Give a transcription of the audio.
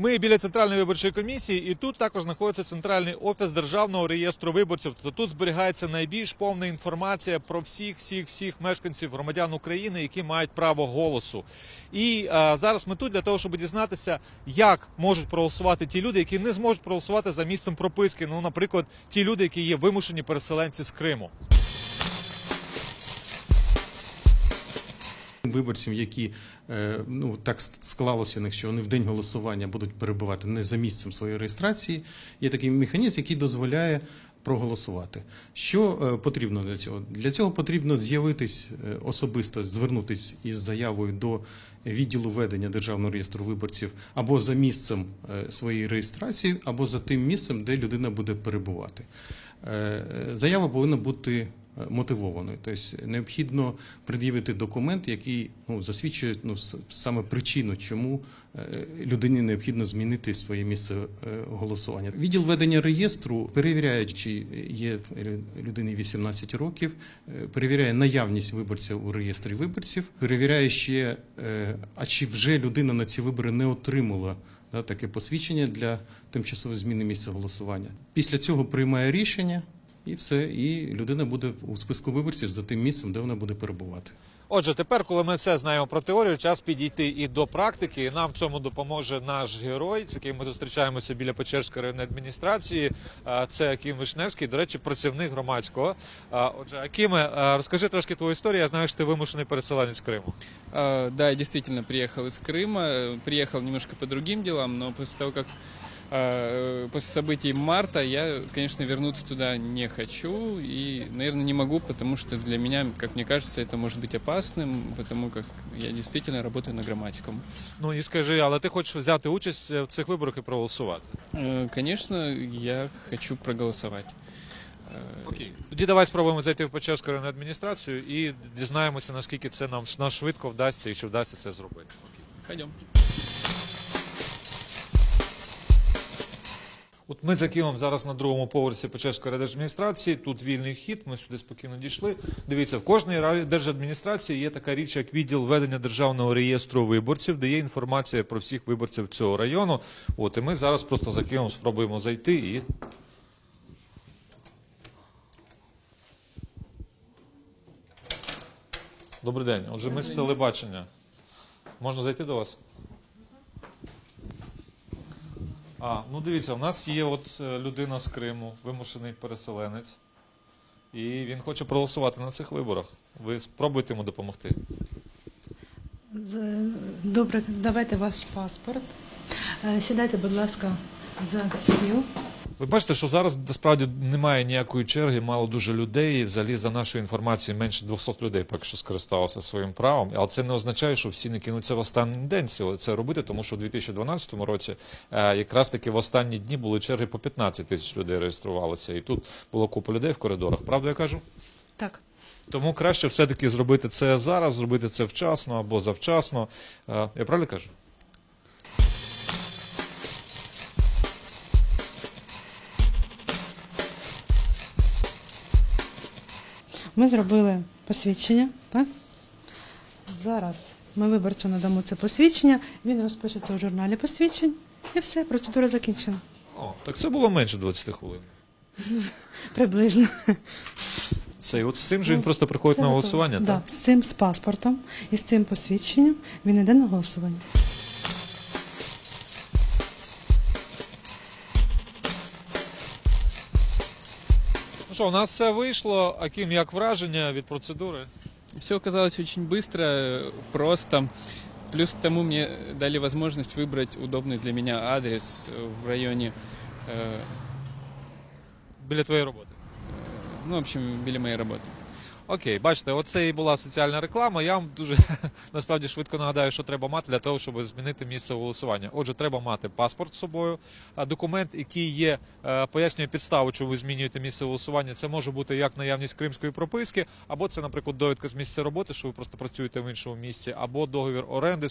Ми біля центральної виборчої комісії, і тут також знаходиться центральний офіс державного реєстру виборців. Тобто тут зберігається найбільш повна інформація про всіх, всіх, всіх мешканців громадян України, які мають право голосу. І е, зараз ми тут для того, щоб дізнатися, як можуть проголосувати ті люди, які не зможуть проголосувати за місцем прописки. Ну, наприклад, ті люди, які є вимушені переселенці з Криму. Виборців, які е, ну так склалося них, що вони в день голосування будуть перебувати не за місцем своєї реєстрації. Є такий механізм, який дозволяє проголосувати. Що е, потрібно для цього? Для цього потрібно з'явитись е, особисто, звернутись із заявою до відділу ведення державного реєстру виборців або за місцем своєї реєстрації, або за тим місцем, де людина буде перебувати. Заява повинна бути мотивованою. Тобто необхідно пред'явити документ, який ну, засвідчує ну, саме причину, чому е, людині необхідно змінити своє місце е, голосування. Відділ ведення реєстру перевіряє, чи є людині 18 років, е, перевіряє наявність виборців у реєстрі виборців, перевіряє ще, а чи вже людина на ці вибори не отримала таке посвідчення для тимчасової зміни місця голосування. Після цього приймає рішення. І все, і людина буде у списку виборців за тим місцем, де вона буде перебувати. Отже, тепер, коли ми все знаємо про теорію, час підійти і до практики. І нам в цьому допоможе наш герой, з яким ми зустрічаємося біля Печерської районної адміністрації. Це Аким Вишневський, до речі, працівник громадського. Отже, Акиме, а, розкажи трошки твою історію. Я знаю, що ти вимушений переселенець з Криму. А, Да, я действительно приехал из Крыма. Э, Приехал немножко по другим делам, но после того, как э, после событий марта я, конечно, вернуться туда не хочу и, наверное, не могу, потому что для меня, как мне кажется, это может быть опасным, потому как я действительно работаю на грамматикум. Ну і скажи, але ти хочеш взяти участь в цих виборах і проголосувати? Э, Конечно, я хочу проголосовать. Э, Окей. Тоді давай спробуємо зайти в Печерську районну адміністрацію і дізнаємося, наскільки це нам, нам швидко вдасться і чи вдасться це зробити. Пойдем. От ми за Києвом зараз на другому поверсі Печерської райдержадміністрації. Тут вільний вхід. Ми сюди спокійно дійшли. Дивіться, в кожній райдержадміністрації є така річ, як відділ ведення державного реєстру виборців, де є інформація про всіх виборців цього району. От і ми зараз просто за Києвом спробуємо зайти і. Добрий день. Отже, ми з телебачення. Можна зайти до вас? А, ну дивіться, у нас є от е, людина з Криму, вимушений переселенець, і він хоче проголосувати на цих виборах. Ви спробуйте йому допомогти. Добре, давайте ваш паспорт. Е, Сідайте, будь ласка, за стіл. Ви бачите, що зараз насправді немає ніякої черги, мало дуже людей. Взагалі, за нашою інформацією, менше 200 людей поки що скористалося своїм правом. Але це не означає, що всі не кинуться в останній день це робити, тому що у 2012 році е, якраз таки в останні дні були черги по 15 тисяч людей реєструвалися, і тут було купа людей в коридорах. Правда, я кажу? Так. Тому краще все-таки зробити це зараз, зробити це вчасно або завчасно. Е, Я правильно кажу? Ми зробили посвідчення, так? Зараз ми виборцю надамо це посвідчення, він розпишеться у журналі посвідчень. І все, процедура закінчена. О, так це було менше 20 хвилин. Приблизно. Це і от з цим же він просто приходить Це на голосування, да, так? З цим з паспортом і з цим посвідченням він йде на голосування. що, у нас все вийшло. Аким, як враження від процедури? Все оказалось очень быстро, э, просто. Плюс к тому мне дали возможность выбрать удобный для меня адрес э, в районе, э, Біля твоєї роботи. ну, в общем, біля моей работы. Окей, бачите, оце і була соціальна реклама. Я вам дуже насправді швидко нагадаю, що треба мати для того, щоб змінити місце голосування. Отже, треба мати паспорт з собою, документ, який є, е, пояснює підставу, що ви змінюєте місце голосування. Це може бути як наявність кримської прописки, або це, наприклад, довідка з місця роботи, що ви просто працюєте в іншому місці, або договір оренди,